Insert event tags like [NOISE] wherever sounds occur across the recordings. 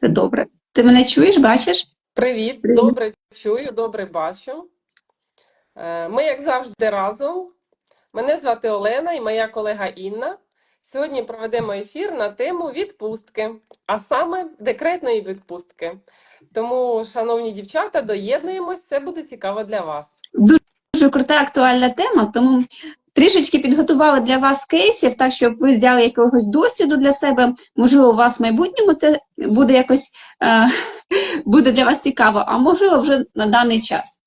Це добре. Ти мене чуєш, бачиш? Привіт, Привіт. добре чую, добре бачу. Е, Ми, як завжди, разом. Мене звати Олена і моя колега Інна. Сьогодні проведемо ефір на тему відпустки, а саме декретної відпустки. Тому, шановні дівчата, доєднуємось, це буде цікаво для вас. Дуже крута актуальна тема, тому трішечки підготували для вас кейсів, так щоб ви взяли якогось досвіду для себе. Можливо, у вас в майбутньому це буде якось е, [LAUGHS] буде для вас цікаво, а можливо, вже на даний час.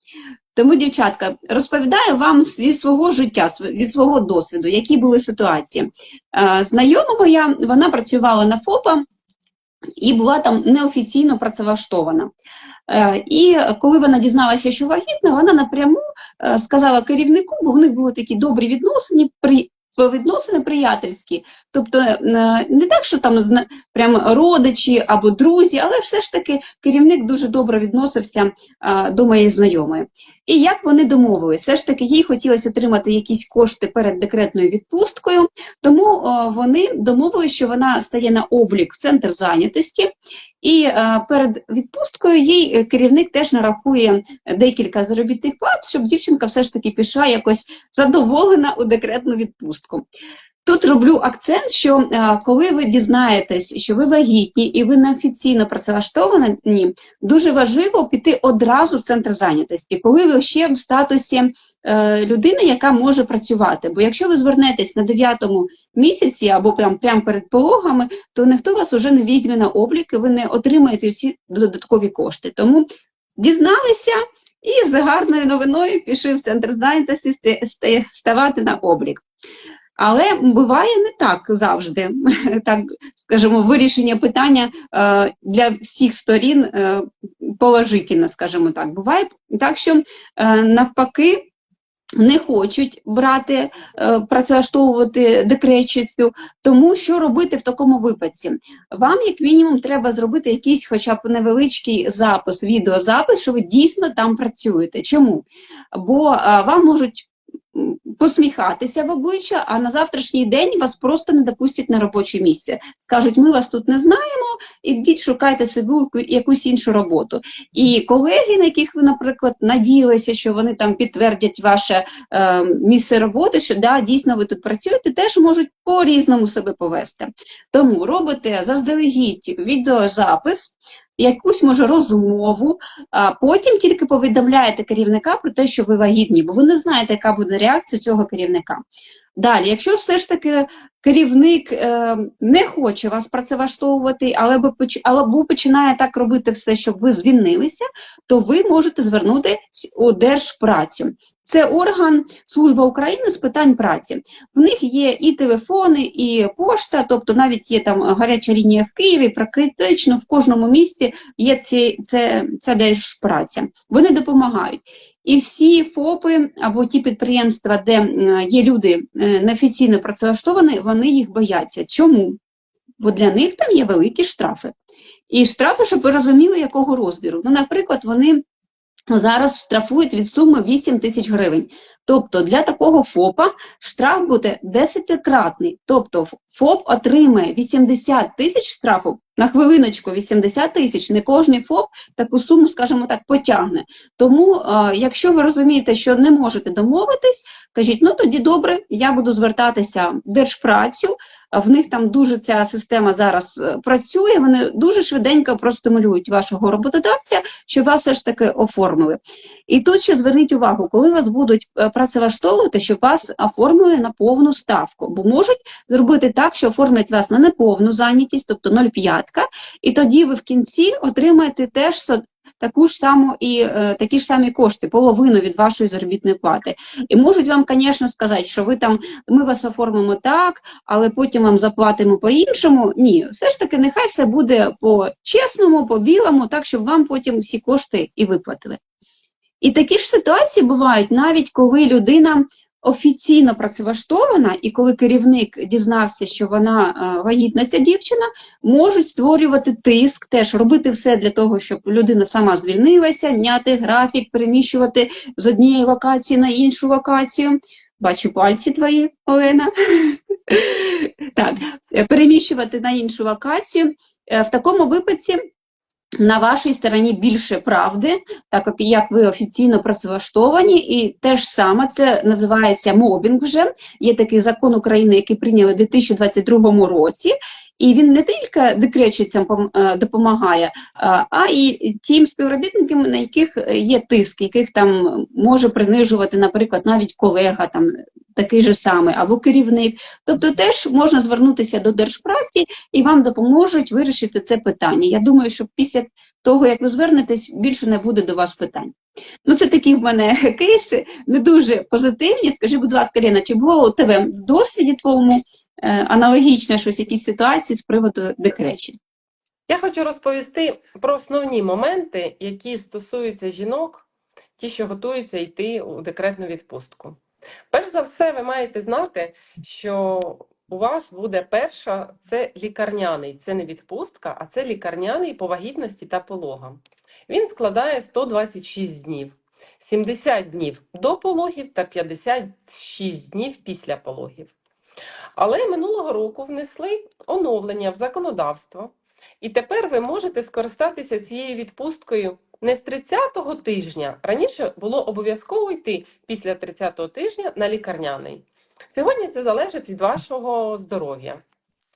Тому, дівчатка, розповідаю вам зі свого життя, зі свого досвіду, які були ситуації. Е, знайома моя, вона працювала на ФОПа і була там неофіційно працевлаштована. Е, І коли вона дізналася, що вагітна, вона напряму сказала керівнику, бо в них були такі добрі відносини, при, відносини приятельські. Тобто е, не так, що там зна- прям родичі або друзі, але все ж таки керівник дуже добре відносився е, до моєї знайомої. І як вони домовились? Все ж таки їй хотілося отримати якісь кошти перед декретною відпусткою, тому е, вони домовились, що вона стає на облік в центр зайнятості, і е, перед відпусткою їй е, керівник теж нарахує декілька заробітних плат, щоб дівчинка все ж таки пішла якось задоволена у декретну відпустку. Тут роблю акцент, що е, коли ви дізнаєтесь, що ви вагітні і ви неофіційно працевлаштовані, дуже важливо піти одразу в центр зайнятості, коли ви ще в статусі е, людини, яка може працювати. Бо якщо ви звернетесь на 9 місяці або прям, прям перед пологами, то ніхто вас уже не візьме на облік, і ви не отримаєте ці додаткові кошти. Тому дізналися і з гарною новиною пішли в центр зайнятості ставати на облік. Але буває не так завжди. [LAUGHS] Так скажімо, вирішення питання е, для всіх сторін е, положительно, скажімо так. Буває так, що е, навпаки. Не хочуть брати, працевлаштовувати декретчицю, тому що робити в такому випадці? Вам, як мінімум, треба зробити якийсь хоча б невеличкий запис, відеозапис, що ви дійсно там працюєте. Чому? Бо вам можуть посміхатися в обличчя, а на завтрашній день вас просто не допустять на робоче місце. Скажуть, ми вас тут не знаємо, ідіть шукайте собі якусь іншу роботу. І колеги, на яких ви, наприклад, надіялися, що вони там підтвердять ваше е, місце роботи, що да, дійсно ви тут працюєте, теж можуть по-різному себе повести. Тому робите заздалегідь відеозапис, якусь може розмову, а потім тільки повідомляєте керівника про те, що ви вагітні, бо ви не знаєте, яка буде реакція цього керівника. Далі, якщо все ж таки керівник е, не хоче вас працевлаштовувати, але або починає так робити все, щоб ви звільнилися, то ви можете звернутися у Держпрацю. Це орган Служба України з питань праці. В них є і телефони, і пошта, тобто навіть є там гаряча лінія в Києві, практично в кожному місці є ці, це, це держпраця. Вони допомагають. І всі ФОПи або ті підприємства, де є люди е, неофіційно працевлаштовані, вони їх бояться. Чому? Бо для них там є великі штрафи. І штрафи, щоб ви розуміли, якого розміру. Ну, наприклад, вони зараз штрафують від суми 8 тисяч гривень. Тобто для такого ФОПа штраф буде 10-кратний. Тобто ФОП отримає 80 тисяч штрафу на хвилиночку 80 тисяч. Не кожний ФОП таку суму, скажімо так, потягне. Тому, якщо ви розумієте, що не можете домовитись, кажіть, ну тоді добре, я буду звертатися в держпрацю. В них там дуже ця система зараз е, працює. Вони дуже швиденько простимулюють вашого роботодавця, щоб вас все ж таки оформили. І тут ще зверніть увагу, коли вас будуть е, працевлаштовувати, щоб вас оформили на повну ставку, бо можуть зробити так, що оформлять вас на неповну зайнятість, тобто 0,5, і тоді ви в кінці отримаєте теж таку ж саму і е, такі ж самі кошти, половину від вашої заробітної плати. І можуть вам, звісно, сказати, що ви там ми вас оформимо так, але потім вам заплатимо по-іншому. Ні, все ж таки, нехай все буде по чесному, по білому, так щоб вам потім всі кошти і виплатили. І такі ж ситуації бувають навіть коли людина офіційно працевлаштована, і коли керівник дізнався, що вона е, вагітна ця дівчина, можуть створювати тиск, теж робити все для того, щоб людина сама звільнилася, міняти графік, переміщувати з однієї локації на іншу локацію. Бачу пальці твої, Олена. [LAUGHS] Так, е, переміщувати на іншу локацію. е, в такому випадку на вашій стороні більше правди, так як- як ви офіційно працевлаштовані, і те ж саме це називається мобінг вже. Є такий закон України, який прийняли в 2022 році, і він не тільки декретчицям е, допомагає, а а і тим співробітникам, на яких є тиск, яких там може принижувати, наприклад, навіть колега там такий же самий, або керівник. Тобто теж можна звернутися до держпраці і вам допоможуть вирішити це питання. Я думаю, що після того, як ви звернетесь, більше не буде до вас питань. Ну, це такі в мене [LAUGHS] кейси, не дуже позитивні. Скажи, будь ласка, Лена, чи було у тебе в досвіді твоєму е, аналогічно щось, якісь ситуації з приводу декретів? Я хочу розповісти про основні моменти, які стосуються жінок, ті, що готуються йти у декретну відпустку. Перш за все, ви маєте знати, що у вас буде перша це лікарняний, це не відпустка, а це лікарняний по вагітності та пологам. Він складає 126 днів, 70 днів до пологів та 56 днів після пологів. Але минулого року внесли оновлення в законодавство, і тепер ви можете скористатися цією відпусткою не з 30-го тижня. Раніше було обов'язково йти після 30-го тижня на лікарняний. Сьогодні це залежить від вашого здоров'я.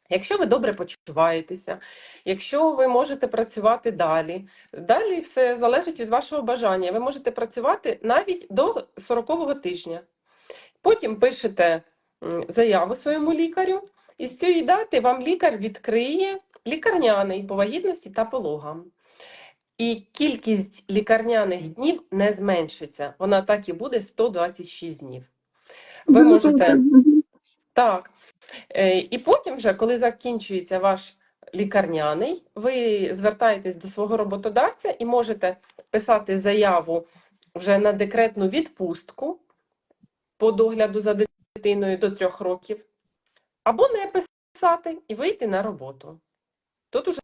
Якщо ви добре почуваєтеся, якщо ви можете працювати далі, далі все залежить від вашого бажання. Ви можете працювати навіть до 40-го тижня. Потім пишете заяву своєму лікарю, і з цієї дати вам лікар відкриє лікарняний по вагітності та пологам. І кількість лікарняних днів не зменшиться. Вона так і буде 126 днів. Ви можете так. Е, І потім, вже, коли закінчується ваш лікарняний, ви звертаєтесь до свого роботодавця і можете писати заяву вже на декретну відпустку по догляду за дитиною до трьох років, або не писати і вийти на роботу. Тут уже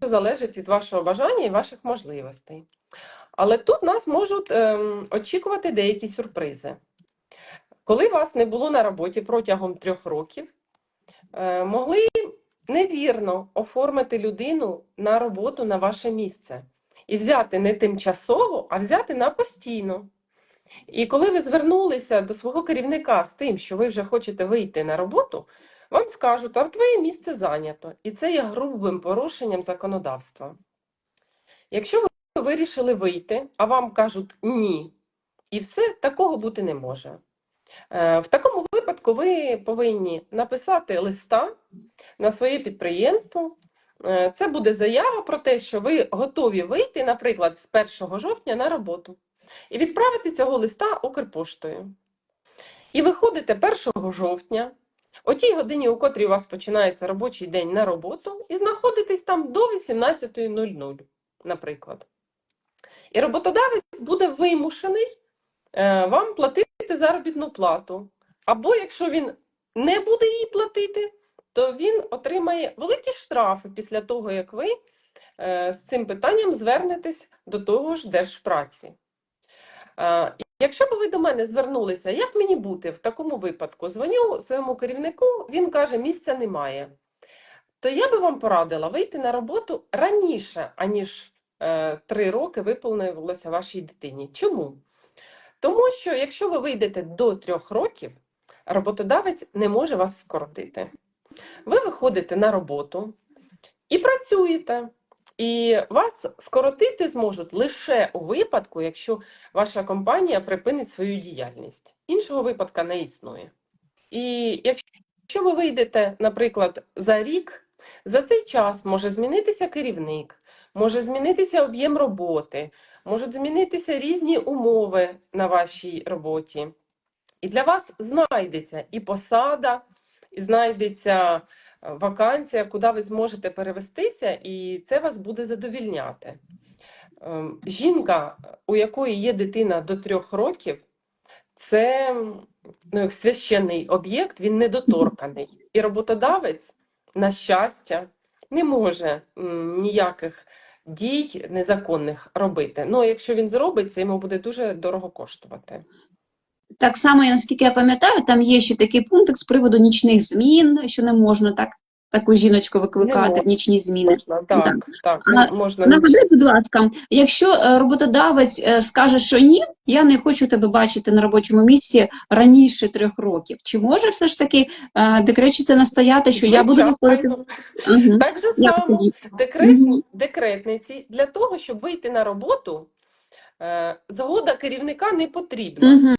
залежить від вашого бажання і ваших можливостей. Але тут нас можуть ем, очікувати деякі сюрпризи. Коли вас не було на роботі протягом трьох років, е, могли невірно оформити людину на роботу на ваше місце і взяти не тимчасово, а взяти на постійно. І коли ви звернулися до свого керівника з тим, що ви вже хочете вийти на роботу, вам скажуть, а твоє місце зайнято. І це є грубим порушенням законодавства. Якщо ви вирішили вийти, а вам кажуть ні, і все, такого бути не може. Е, В такому випадку ви повинні написати листа на своє підприємство. Е, Це буде заява про те, що ви готові вийти, наприклад, з 1 жовтня на роботу, і відправити цього листа Укрпоштою. І виходите 1 жовтня, о тій годині, у котрій у вас починається робочий день на роботу, і знаходитесь там до 18.00, наприклад. І роботодавець буде вимушений е, вам платити заробітну плату. Або якщо він не буде її платити, то він отримає великі штрафи після того, як ви е, з цим питанням звернетесь до того ж держпраці. Якщо б ви до мене звернулися, як мені бути в такому випадку? Дзвоню своєму керівнику, він каже, місця немає. То я би вам порадила вийти на роботу раніше, аніж е, три роки виповнилося вашій дитині. Чому? Тому що якщо ви вийдете до трьох років, роботодавець не може вас скоротити. Ви виходите на роботу і працюєте. І вас скоротити зможуть лише у випадку, якщо ваша компанія припинить свою діяльність. Іншого випадка не існує. І якщо ви вийдете, наприклад, за рік, за цей час може змінитися керівник, може змінитися об'єм роботи, можуть змінитися різні умови на вашій роботі. І для вас знайдеться і посада, і знайдеться вакансія, куди ви зможете перевестися, і це вас буде задовільняти. Ем, Жінка, у якої є дитина до трьох років, це ну, священний об'єкт, він недоторканий. І роботодавець, на щастя, не може ніяких дій незаконних робити. Ну, якщо він зробить, це йому буде дуже дорого коштувати. Так само, наскільки я пам'ятаю, там є ще такий пункт з приводу нічних змін, що не можна так таку жіночку викликати в нічні зміни. Можна, так, Так. так, А, можна. Нагадайте, будь ласка, якщо е, роботодавець е, скаже, що ні, я не хочу тебе бачити на робочому місці раніше трьох років, чи може все ж таки е, декретчиця настояти, що я буду виходити? Угу. Так же само тоді? декрет, Мгм. декретниці для того, щоб вийти на роботу, згода керівника не потрібна. Угу.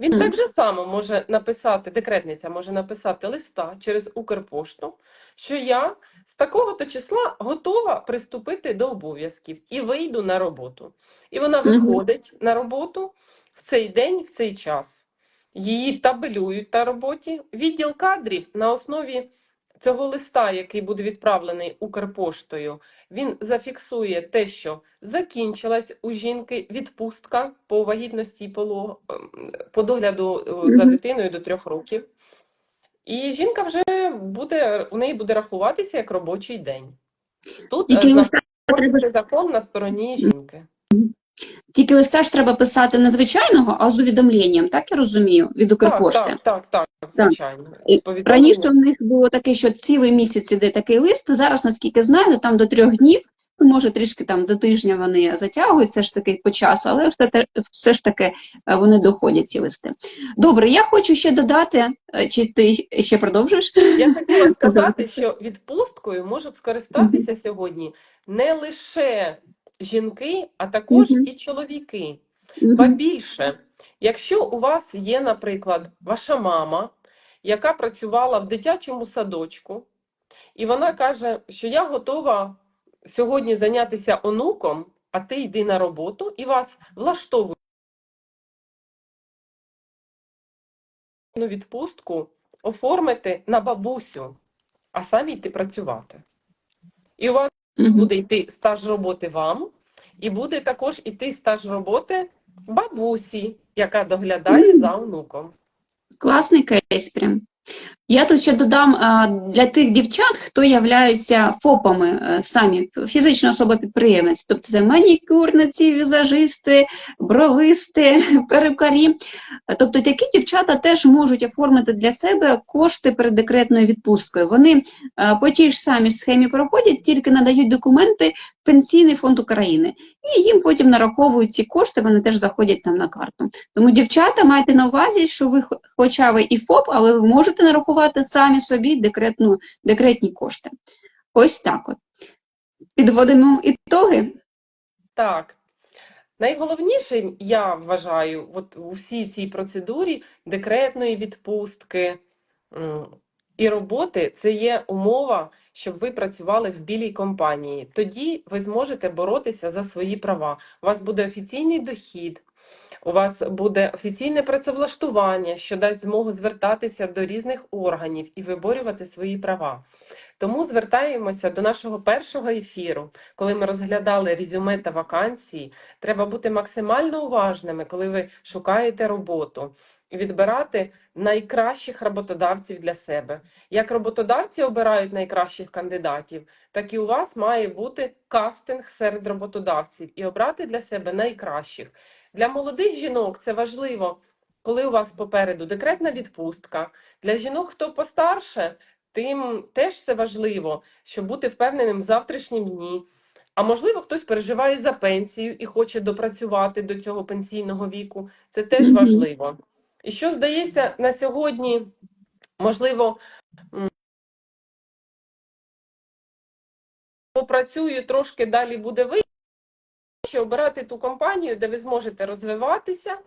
Він mm. так же само може написати, декретниця може написати листа через Укрпошту, що я з такого-то числа готова приступити до обов'язків і вийду на роботу. І вона виходить на роботу в цей день, в цей час. Її табелюють на роботі. Відділ кадрів на основі цього листа, який буде відправлений Укрпоштою, він зафіксує те, що закінчилась у жінки відпустка по вагітності і ем, по догляду е, за дитиною до трьох років. І жінка вже буде, у неї буде рахуватися як робочий день. Тут Тільки е, треба закон на стороні жінки. Тільки листа ж треба писати не звичайного, а з увідомленням, так я розумію, від Укрпошти. так, так, так, звичайно. І З повідомленням. Раніше в них було таке, що цілий місяць іде такий лист. Зараз, наскільки знаю, там до трьох днів, ну, може трішки там до тижня вони затягують все ж таки по часу, але все, все ж таки е, вони доходять ці листи. Добре, я хочу ще додати, е, чи ти ще продовжуєш? Я хотіла [LAUGHS] сказати, що відпусткою можуть скористатися сьогодні не лише жінки, а також Мгм. і чоловіки. Ба більше, якщо у вас є, наприклад, ваша мама, яка працювала в дитячому садочку, і вона каже, що я готова сьогодні зайнятися онуком, а ти йди на роботу, і вас влаштовує відпустку оформити на бабусю, а самі йти працювати. І у вас Мгм. буде йти стаж роботи вам, і буде також іти стаж роботи бабусі, яка доглядає угу. за онуком. Класний кейс прям. Я тут ще додам для тих дівчат, хто являються ФОПами е, самі, фізична особа-підприємець, тобто це манікюрниці, візажисти, бровисти, [LAUGHS] перукарі. Тобто такі дівчата теж можуть оформити для себе кошти перед декретною відпусткою. Вони е, по тій ж самій схемі проходять, тільки надають документи в Пенсійний фонд України. І їм потім нараховують ці кошти, вони теж заходять там на карту. Тому, дівчата, майте на увазі, що ви, хоча ви і ФОП, але ви можете нарахувати самі собі декретну, декретні кошти. Ось так от. Підводимо ітоги. Так. Найголовнішим, я вважаю, от у всій цій процедурі декретної відпустки і роботи це є умова, щоб ви працювали в білій компанії. Тоді ви зможете боротися за свої права. У вас буде офіційний дохід, у вас буде офіційне працевлаштування, що дасть змогу звертатися до різних органів і виборювати свої права. Тому звертаємося до нашого першого ефіру, коли ми розглядали резюме та вакансії. Треба бути максимально уважними, коли ви шукаєте роботу, і відбирати найкращих роботодавців для себе. Як роботодавці обирають найкращих кандидатів, так і у вас має бути кастинг серед роботодавців і обрати для себе найкращих. Для молодих жінок це важливо, коли у вас попереду декретна відпустка. Для жінок, хто постарше, тим теж це важливо, щоб бути впевненим в завтрашнім дні. А можливо, хтось переживає за пенсію і хоче допрацювати до цього пенсійного віку. Це теж важливо. І що здається на сьогодні, можливо, попрацюю трошки далі буде вище, обирати ту компанію, де ви зможете розвиватися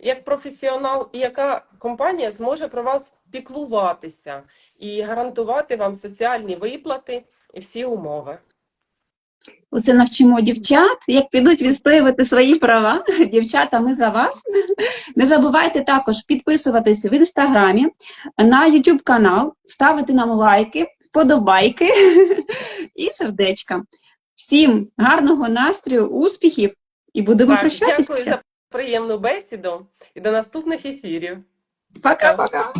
як професіонал, і яка компанія зможе про вас піклуватися і гарантувати вам соціальні виплати і всі умови. Оце навчимо дівчат, як підуть відстоювати свої права. [LAUGHS] Дівчата, ми за вас. Не забувайте також підписуватись в інстаграмі, на YouTube канал, ставити нам лайки, вподобайки [LAUGHS] і сердечка. Всім гарного настрою, успіхів і будемо Так, дякую за приємну бесіду і до наступних ефірів. Пока-пока.